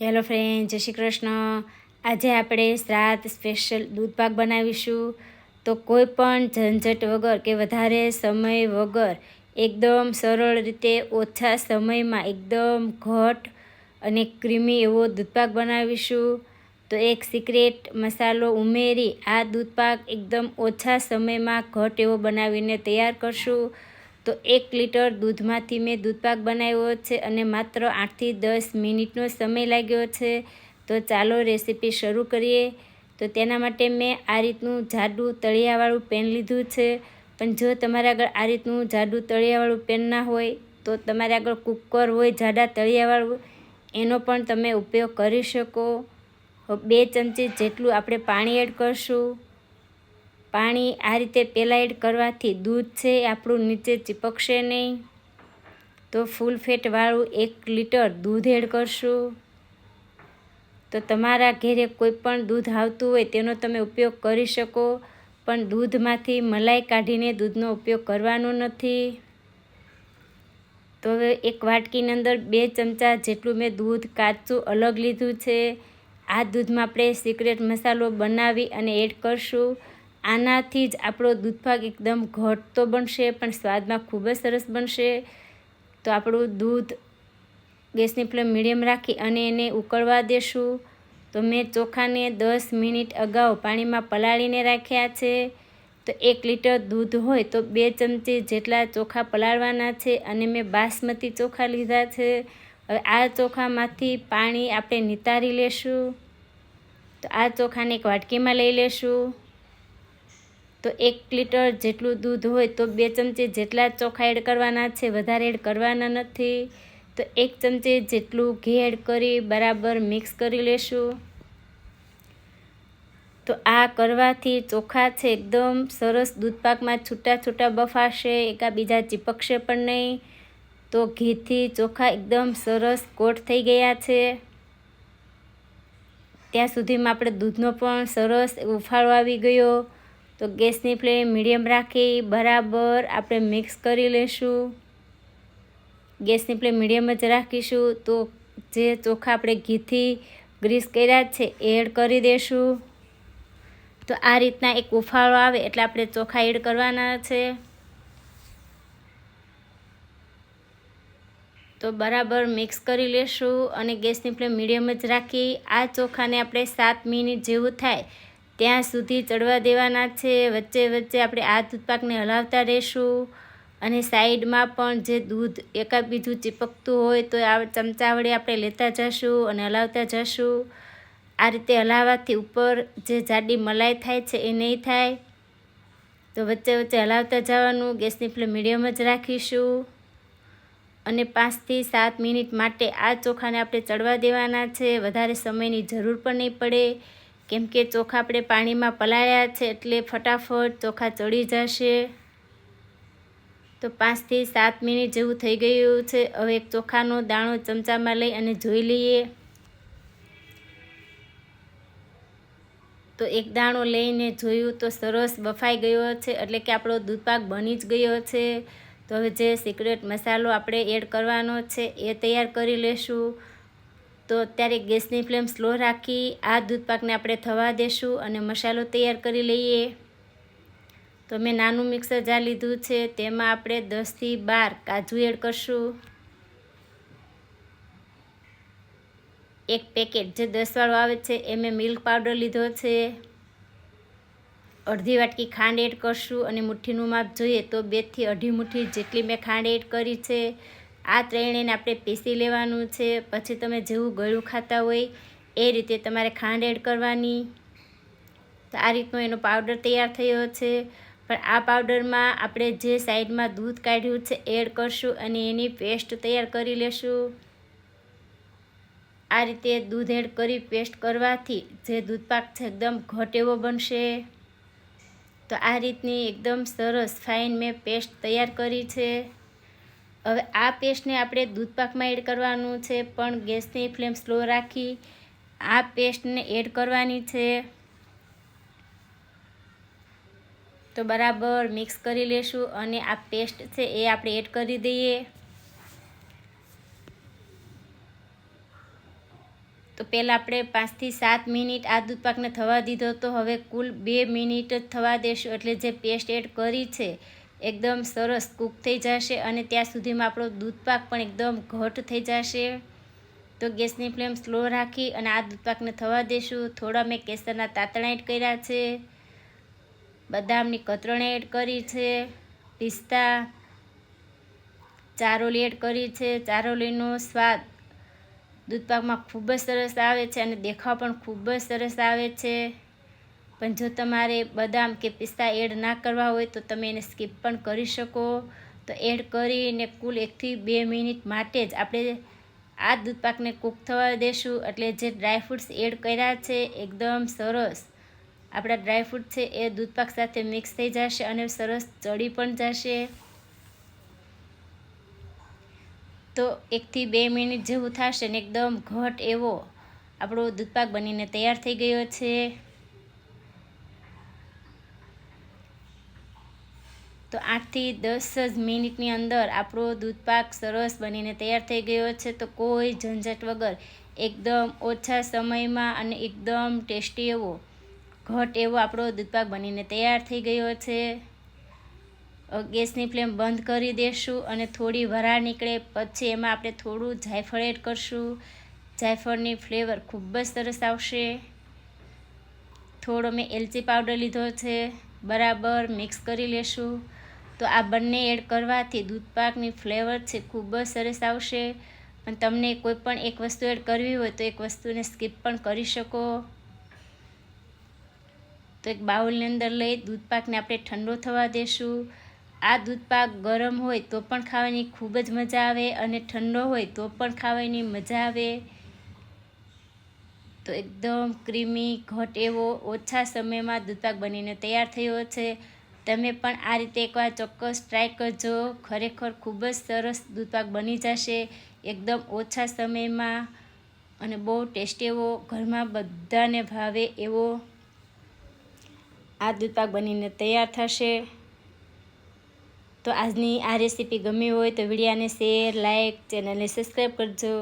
Hello friend, જય શ્રી કૃષ્ણ. આજે આપણે શ્રાદ્ધ સ્પેશિયલ દૂધ પાક બનાવીશું. તો કોઈ પણ ઝંઝટ વગર કે વધારે સમય વગર એકદમ સરળ રીતે ઓછા સમયમાં એકદમ ઘટ અને ક્રીમી એવો દૂધપાક બનાવીશું. તો એક સિક્રેટ મસાલો ઉમેરી આ દૂધપાક એકદમ ઓછા સમયમાં ઘટ એવો બનાવીને તૈયાર કરશું. તો એક લીટર દૂધમાંથી મેં દૂધપાક બનાવ્યો છે અને માત્ર આઠથી દસ મિનિટનો સમય લાગ્યો છે. તો ચાલો રેસીપી શરૂ કરીએ. તો તેના માટે મેં આ રીતનું જાડું તળિયાવાળું પેન લીધું છે. પણ જો તમારા આગળ આ રીતનું જાડું તળિયાવાળું પેન ના હોય, તો તમારે આગળ કુકર હોય જાડા તળિયાવાળું, એનો પણ તમે ઉપયોગ કરી શકો. બે ચમચી જેટલું આપણે પાણી એડ કરશું. પાણી આ રીતે પહેલાં એડ કરવાથી દૂધ છે, આપણું નીચે ચીપકશે નહીં. તો ફૂલ ફેટવાળું એક લીટર દૂધ એડ કરશું. તો તમારા ઘેરે કોઈ પણ દૂધ આવતું હોય તેનો તમે ઉપયોગ કરી શકો, પણ દૂધમાંથી મલાઈ કાઢીને દૂધનો ઉપયોગ કરવાનો નથી. તો હવે એક વાટકીની અંદર બે ચમચા જેટલું મેં દૂધ કાચું અલગ લીધું છે. આ દૂધમાં આપણે સિક્રેટ મસાલો બનાવી અને એડ કરશું. આનાથી જ આપણો દૂધપાક એકદમ ઘટતો બનશે, પણ સ્વાદમાં ખૂબ જ સરસ બનશે. તો આપણું દૂધ ગેસની ફ્લેમ મીડિયમ રાખી અને એને ઉકળવા દેશું. તો મેં ચોખાને દસ મિનિટ અગાઉ પાણીમાં પલાળીને રાખ્યા છે. તો એક લીટર દૂધ હોય તો બે ચમચી જેટલા ચોખા પલાળવાના છે અને મેં બાસમતી ચોખા લીધા છે. હવે આ ચોખામાંથી પાણી આપણે નિતારી લેશું. તો આ ચોખાને એક વાટકીમાં લઈ લેશું. તો એક લીટર જેટલું દૂધ હોય તો બે ચમચી જેટલા ચોખા એડ કરવાના છે, વધારે એડ કરવાના નથી. તો એક ચમચી જેટલું ઘી એડ કરી બરાબર મિક્સ કરી લેશું. તો આ કરવાથી ચોખા છે એકદમ સરસ દૂધપાકમાં છૂટા છૂટા બફાશે એકાબીજા ચીપકશે પણ નહીં. તો ઘીથી ચોખા એકદમ સરસ કોટ થઈ ગયા છે. ત્યાં સુધીમાં આપણે દૂધનો પણ સરસ ઉફાળો આવી ગયો. તો ગેસની ફ્લેમ મીડિયમ રાખી બરાબર આપણે મિક્સ કરી લઈશું ગેસની ફ્લેમ મીડિયમ જ રાખીશું તો જે ચોખા આપણે ઘીથી ગ્રીસ કર્યા છે એડ કરી દઈશું તો આ રીતના એક ઉફાળો આવે એટલે આપણે ચોખા એડ કરવાના છે. તો બરાબર મિક્સ કરી લેશું અને ગેસની ફ્લેમ મીડિયમ જ રાખી. આ ચોખાને આપણે સાત મિનિટ જેવું થાય ત્યાં સુધી ચડવા દેવાના છે, વચ્ચે વચ્ચે આપણે આ દૂધપાકને હલાવતા રહીશું. અને સાઈડમાં પણ જે દૂધ એકાદ બીજું ચીપકતું હોય તો આ ચમચા વડે આપણે લેતા જશું અને હલાવતા જશું. આ રીતે હલાવવાથી ઉપર જે જાડી મલાઈ થાય છે એ નહીં થાય. તો વચ્ચે વચ્ચે હલાવતા જવાનું, ગેસની ફ્લેમ મીડિયમ જ રાખીશું. અને પાંચથી સાત મિનિટ માટે આ ચોખાને આપણે ચડવા દેવાના છે. વધારે સમયની જરૂર પણ નહીં પડે. કેમ કે ચોખા આપણે પાણીમાં પલાળ્યા છે એટલે ફટાફટ ચોખા ચડી જશે. તો પાંચથી સાત મિનિટ જેવું થઈ ગયું છે. હવે એક ચોખાનો દાણો ચમચામાં લઈ અને જોઈ લઈએ. તો એક દાણો લઈને જોયું તો સરસ બફાઈ ગયો છે. એટલે કે આપણો દૂધપાક બની જ ગયો છે. તો હવે જે સિક્રેટ મસાલો આપણે એડ કરવાનો છે એ તૈયાર કરી લેશું. તો અત્યારે ગેસની ફ્લેમ સ્લો રાખી, આ દૂધપાકને આપણે થવા દેશું અને મસાલો તૈયાર કરી લઈએ. તો મેં નાનું મિક્સર જાર લીધું છે, તેમાં આપણે દસથી બાર કાજુ એડ કરશું. એક પેકેટ જે દસવાળો આવે છે, એ મેં મિલ્ક પાવડર લીધો છે. અડધી વાટકી ખાંડ એડ કરશું અને મુઠ્ઠીનું માપ જોઈએ તો બેથી અઢી મુઠ્ઠી જેટલી મેં ખાંડ એડ કરી છે. આ ત્રણેયને આપણે પીસી લેવાનું છે. પછી તમે જેવું ગળું ખાતા હોય એ રીતે તમારે ખાંડ એડ કરવાની. તો આ રીતનો એનો પાવડર તૈયાર થયો છે. પણ આ પાવડરમાં આપણે જે સાઈડમાં દૂધ કાઢ્યું છે એડ કરશું અને એની પેસ્ટ તૈયાર કરી લેશું. આ રીતે દૂધ એડ કરી પેસ્ટ કરવાથી જે દૂધપાક છે એકદમ ઘટ એવો બનશે. તો આ રીતની એકદમ સરસ ફાઇન મેં પેસ્ટ તૈયાર કરી છે. હવે આ પેસ્ટને આપણે દૂધપાકમાં એડ કરવાનું છે, પણ ગેસની ફ્લેમ સ્લો રાખી આ પેસ્ટને એડ કરવાની છે. તો બરાબર મિક્સ કરી લેશું અને આ પેસ્ટ છે એ આપણે એડ કરી દઈએ. તો પહેલાં આપણે પાંચથી સાત મિનિટ આ દૂધપાકને થવા દીધો, તો હવે કુલ બે મિનિટ જ થવા દેશું એટલે જે પેસ્ટ એડ કરી છે એકદમ સરસ કૂક થઈ જશે અને ત્યાં સુધીમાં આપણો દૂધપાક પણ એકદમ ઘટ થઈ જશે. તો ગેસની ફ્લેમ સ્લો રાખી અને આ દૂધપાકને થવા દેશું. થોડા મેં કેસરના તાતણા એડ કર્યા છે. બદામની કતરણ એડ કરી છે. પિસ્તા, ચારોલી એડ કરી છે. ચારોલીનો સ્વાદ દૂધપાકમાં ખૂબ જ સરસ આવે છે અને દેખાવ પણ ખૂબ જ સરસ આવે છે. પણ જો તમારે બદામ કે પિસ્તા એડ ના કરવા હોય તો તમે એને સ્કીપ પણ કરી શકો. તો એડ કરીને કુલ એકથી બે મિનિટ માટે જ આપણે આ દૂધપાકને કૂક થવા દેશું. એટલે જે ડ્રાયફ્રૂટ્સ એડ કર્યા છે એકદમ સરસ. આપણા ડ્રાયફ્રૂટ છે એ દૂધપાક સાથે મિક્સ થઈ જશે અને સરસ ચડી પણ જશે. તો એકથી બે મિનિટ જેવું થશે ને એકદમ ઘટ એવો આપણો દૂધપાક બનીને તૈયાર થઈ ગયો છે. તો આઠથી દસ જ મિનિટની અંદર આપણો દૂધપાક સરસ બનીને તૈયાર થઈ ગયો છે. તો કોઈ ઝંઝટ વગર એકદમ ઓછા સમયમાં અને એકદમ ટેસ્ટી એવો, ઘટ એવો આપણો દૂધપાક બનીને તૈયાર થઈ ગયો છે. ગેસની ફ્લેમ બંધ કરી દેશું અને થોડી વરાળ નીકળે પછી એમાં આપણે થોડું જાયફળ એડ કરશું. જાયફળની ફ્લેવર ખૂબ જ સરસ આવશે. થોડો મેં એલચી પાવડર લીધો છે. બરાબર મિક્સ કરી લેશું. તો આ બંને એડ કરવાથી દૂધપાકની ફ્લેવર છે ખૂબ જ સરસ આવશે. પણ તમને કોઈ પણ એક વસ્તુ એડ કરવી હોય તો એક વસ્તુને સ્કીપ પણ કરી શકો. તો એક બાઉલની અંદર લઈ દૂધપાકને આપણે ઠંડો થવા દેશું. આ દૂધપાક ગરમ હોય તો પણ ખાવાની ખૂબ જ મજા આવે અને ઠંડો હોય તો પણ ખાવાની મજા આવે. તો એકદમ ક્રીમી, ઘટ એવો ઓછા સમયમાં દૂધપાક બનીને તૈયાર થયો છે. તમે પણ આ રીતે એકવાર ચોક્કસ ટ્રાય કરજો. ખરેખર ખૂબ જ સરસ દૂધપાક બની જશે. એકદમ ઓછા સમયમાં અને બહુ ટેસ્ટી એવો, ઘરમાં બધાને ભાવે એવો આ દૂધપાક બનીને તૈયાર થશે. તો આજની આ રેસીપી ગમી હોય તો વિડીયાને શેર લાઇક ચેનલને સબસ્ક્રાઈબ કરજો.